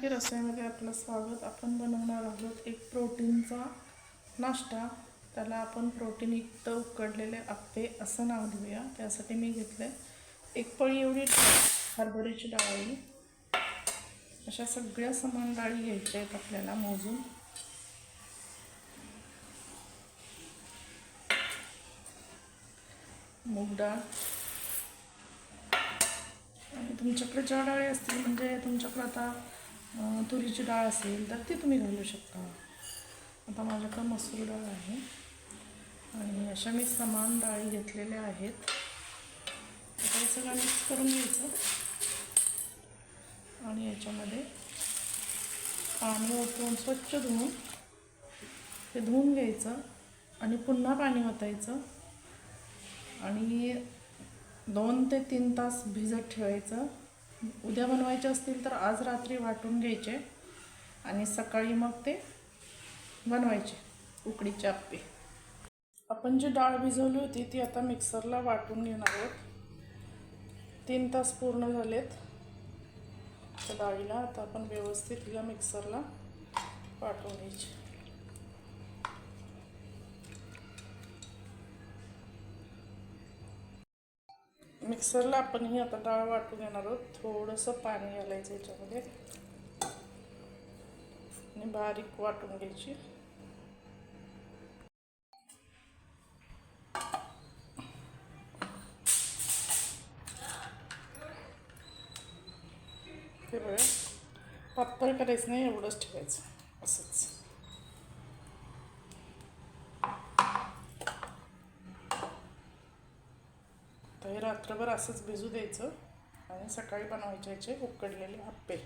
की रसोईमध्ये आपलं स्वागत. आपण बनवणार आहोत एक प्रोटीनचा नाश्ता. त्याला आपण प्रोटीनयुक्त उकडलेले आप्पे असं नाव देऊया. त्यासाठी मी घेतलं आहे एक पळी एवढी हरभऱ्याची डाळी अशा सगळ्या समान डाळी घ्यायच्या आहेत आपल्याला मोजून. मूग डाळ. आणि तुमच्याकडे ज्या डाळी असतील म्हणजे तुमच्याकडे आता तुरीची डाळ असेल तर ती तुम्ही घालू शकता. आता माझ्याकडं मसूर डाळ आहे. आणि अशा मी समान डाळी घेतलेल्या आहेत. आता हे सगळं मिक्स करून घ्यायचं. आणि याच्यामध्ये पाणी ओतून स्वच्छ धुवून ते धुवून घ्यायचं आणि पुन्हा पाणी ओतायचं. आणि दोन ते तीन तास भिजत ठेवायचं. उद्या बनवायचे असतील तर आज रात्री वाटून घ्यायचे आणि सकाळी मग ते बनवायचे उकडीचे आप्पे. आपण जी डाळ भिजवली होती ती आता मिक्सरला वाटून घेणार आहोत. तीन तास पूर्ण झालेत. त्या डाळीला आता आपण व्यवस्थित तिला मिक्सरला वाटून घ्यायची. मिक्सरला आपण ही आता डाळ वाटून घेणार आहोत. थोडंसं पाणी घालायचं याच्यामध्ये. आणि बारीक वाटून घ्यायची. हे बघा पातळ करायचं नाही एवढंच ठेवायचं असंच तर रात्रभर असंच भिजू द्यायचं आणि सकाळी बनवायचे याचे उकडलेले आप्पे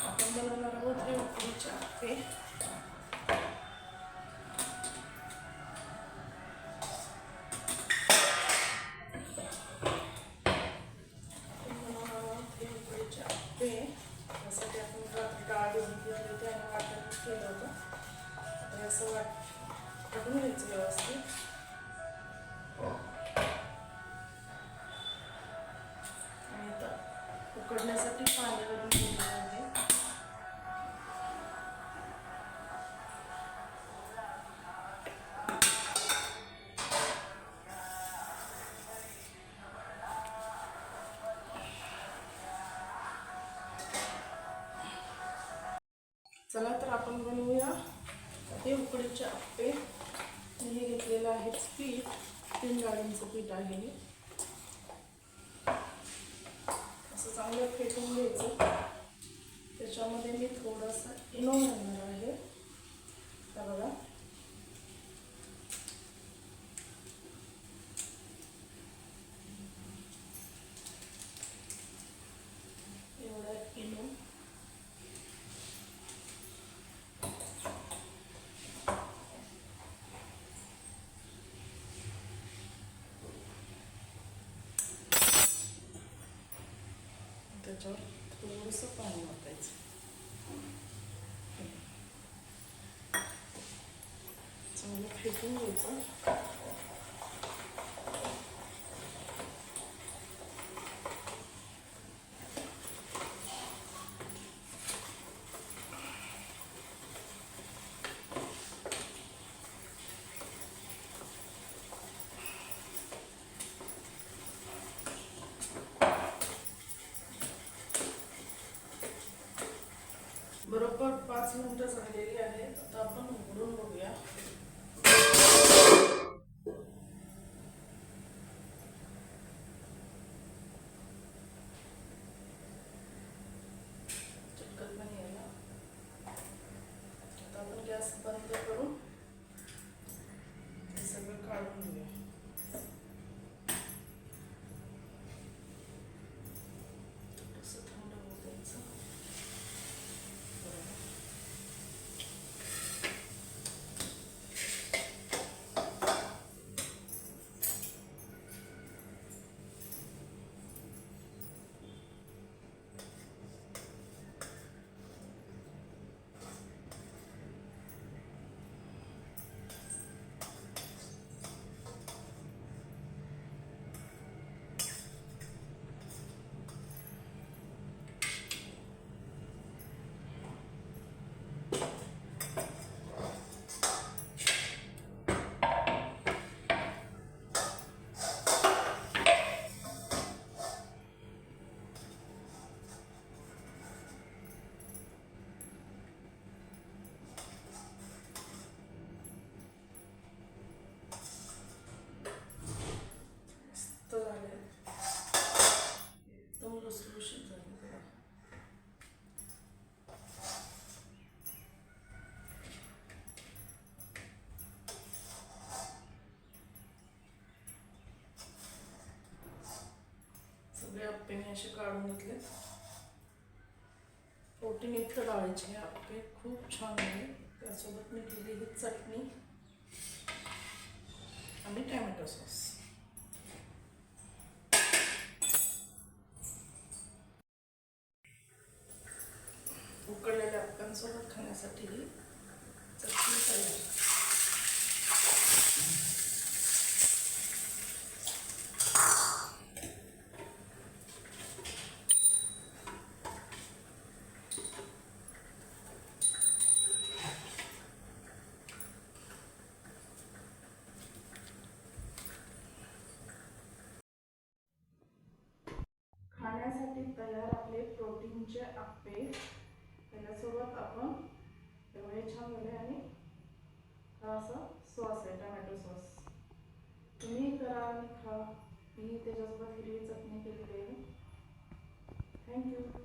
आपण बनवणार आहोत हे उकडीचे आप्पे केलं होतं तर असं वाट वाटून घ्यायचं व्यवस्थित. आणि आता उकडण्यासाठी पाणी आपण बनवूया. ते उकडीचे आप्पे. मी हे घेतलेलं आहे पीठ. तीन गाड्यांचं पीठ आहे हे. असं चांगलं फेटून घ्यायचं. त्याच्यामध्ये मी थोडंसं इनो घालणार आहे. हा बघा एवढं इनो त्याच्यावर थोडंसं पाणी वाटायचं चांगलं फेकून घ्यायचं पाच मिनिटं झालेली आहेत. आता आपण उघडून बघू. आप्पे मी असे काढून घेतले. प्रोटीन इतकं डाळीचे हे खूप छान आहे. त्यासोबत मी केलेली चटणी आणि टॅमॅटो सॉस. उकडलेल्या अप्पांसोबत खाण्यासाठी ही चटणी तयार मी त्याच्यासोबत हिरवी चटणी केलेली आहे थँक्यू